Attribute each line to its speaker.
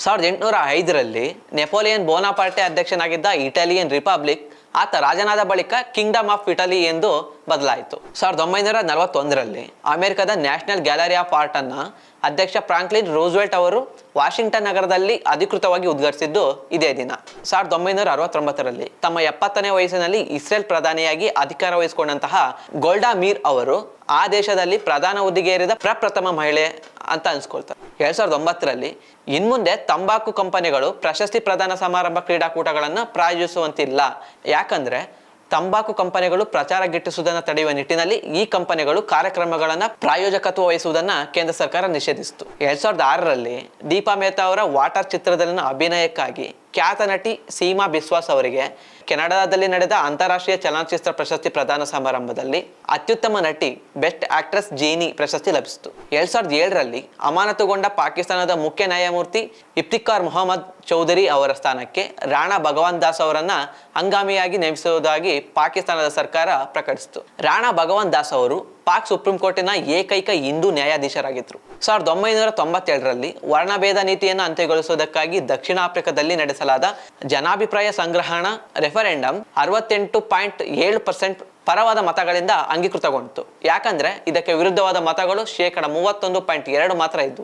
Speaker 1: ಸಾವಿರದ ಎಂಟುನೂರ ಐದರಲ್ಲಿ ನೆಪೋಲಿಯನ್ ಬೋನಾಪಾರ್ಟೆ ಅಧ್ಯಕ್ಷನಾಗಿದ್ದ ಇಟಾಲಿಯನ್ ರಿಪಬ್ಲಿಕ್, ಆತ ರಾಜನಾದ ಬಳಿಕ ಕಿಂಗ್ಡಮ್ ಆಫ್ ಇಟಲಿ ಎಂದು ಬದಲಾಯಿತು. ಸಾವಿರದ ಒಂಬೈನೂರ ನಲವತ್ತೊಂದರಲ್ಲಿ ಅಮೆರಿಕದ ನ್ಯಾಷನಲ್ ಗ್ಯಾಲರಿ ಆಫ್ ಆರ್ಟ್ ಅನ್ನ ಅಧ್ಯಕ್ಷ ಫ್ರಾಂಕ್ಲಿನ್ ರೂಸ್ವೆಲ್ಟ್ ಅವರು ವಾಷಿಂಗ್ಟನ್ ನಗರದಲ್ಲಿ ಅಧಿಕೃತವಾಗಿ ಉದ್ಘಾಟಿಸಿದ್ದು ಇದೇ ದಿನ. ಸಾವಿರದ ಒಂಬೈನೂರ ಅರವತ್ತೊಂಬತ್ತರಲ್ಲಿ ತಮ್ಮ ಎಪ್ಪತ್ತನೇ ವಯಸ್ಸಿನಲ್ಲಿ ಇಸ್ರೇಲ್ ಪ್ರಧಾನಿಯಾಗಿ ಅಧಿಕಾರ ವಹಿಸಿಕೊಂಡಂತಹ ಗೋಲ್ಡಾ ಮೀರ್ ಅವರು ಆ ದೇಶದಲ್ಲಿ ಪ್ರಧಾನ ಹುದ್ದೆಗೇರಿದ ಪ್ರಪ್ರಥಮ ಮಹಿಳೆ ಅಂತ ಅನ್ಸ್ಕೊಳ್ತಾರೆ. ಎರಡ್ ಸಾವಿರದ ಒಂಬತ್ತರಲ್ಲಿ ಇನ್ಮುಂದೆ ತಂಬಾಕು ಕಂಪನಿಗಳು ಪ್ರಶಸ್ತಿ ಪ್ರದಾನ ಸಮಾರಂಭ ಕ್ರೀಡಾಕೂಟಗಳನ್ನು ಪ್ರಾಯೋಜಿಸುವಂತಿಲ್ಲ. ಯಾಕಂದ್ರೆ ತಂಬಾಕು ಕಂಪನಿಗಳು ಪ್ರಚಾರ ಗಿಟ್ಟಿಸುವುದನ್ನು ತಡೆಯುವ ನಿಟ್ಟಿನಲ್ಲಿ ಈ ಕಂಪನಿಗಳು ಕಾರ್ಯಕ್ರಮಗಳನ್ನು ಪ್ರಾಯೋಜಕತ್ವ ವಹಿಸುವುದನ್ನು ಕೇಂದ್ರ ಸರ್ಕಾರ ನಿಷೇಧಿಸಿತು ಎರಡ್ ಸಾವಿರದ ಆರರಲ್ಲಿ ದೀಪಾ ಮೆಹ್ತಾ ಅವರ ವಾಟರ್ ಚಿತ್ರದಲ್ಲಿನ ಅಭಿನಯಕ್ಕಾಗಿ ಖ್ಯಾತ ನಟಿ ಸೀಮಾ ಬಿಸ್ವಾಸ್ ಅವರಿಗೆ ಕೆನಡಾದಲ್ಲಿ ನಡೆದ ಅಂತಾರಾಷ್ಟ್ರೀಯ ಚಲನಚಿತ್ರ ಪ್ರಶಸ್ತಿ ಪ್ರದಾನ ಸಮಾರಂಭದಲ್ಲಿ ಅತ್ಯುತ್ತಮ ನಟಿ, ಬೆಸ್ಟ್ ಆಕ್ಟ್ರೆಸ್ ಜೇನಿ ಪ್ರಶಸ್ತಿ ಲಭಿಸಿತು. ಎರಡ್ ಸಾವಿರದ ಏಳರಲ್ಲಿ ಅಮಾನತುಗೊಂಡ ಪಾಕಿಸ್ತಾನದ ಮುಖ್ಯ ನ್ಯಾಯಮೂರ್ತಿ ಇಫ್ತಿಕಾರ್ ಮೊಹಮ್ಮದ್ ಚೌಧರಿ ಅವರ ಸ್ಥಾನಕ್ಕೆ ರಾಣಾ ಭಗವಾನ್ ದಾಸ್ ಅವರನ್ನ ಹಂಗಾಮಿಯಾಗಿ ನೇಮಿಸುವುದಾಗಿ ಪಾಕಿಸ್ತಾನದ ಸರ್ಕಾರ ಪ್ರಕಟಿಸಿತು. ರಾಣಾ ಭಗವಾನ್ ದಾಸ್ ಅವರು ಪಾಕ್ ಸುಪ್ರೀಂ ಕೋರ್ಟಿನ ಏಕೈಕ ಹಿಂದೂ ನ್ಯಾಯಾಧೀಶರಾಗಿದ್ದರು ಸಾವಿರದ ಒಂಬೈನೂರ ತೊಂಬತ್ತೆರಡರಲ್ಲಿ ವರ್ಣಭೇದ ನೀತಿಯನ್ನು ಅಂತ್ಯಗೊಳಿಸುವುದಕ್ಕಾಗಿ ದಕ್ಷಿಣ ಆಫ್ರಿಕಾದಲ್ಲಿ ನಡೆಸಲಾದ ಜನಾಭಿಪ್ರಾಯ ಸಂಗ್ರಹಣ ರೆಫರೆಂಡಮ್ ಅರವತ್ತೆಂಟು ಪಾಯಿಂಟ್ ಏಳು ಪರ್ಸೆಂಟ್ ಪರವಾದ ಮತಗಳಿಂದ ಅಂಗೀಕೃತಗೊಂಡಿತು. ಯಾಕಂದ್ರೆ ಇದಕ್ಕೆ ವಿರುದ್ಧವಾದ ಮತಗಳು ಶೇಕಡ ಮೂವತ್ತೊಂದು ಪಾಯಿಂಟ್ ಎರಡು ಮಾತ್ರ ಇದ್ವು.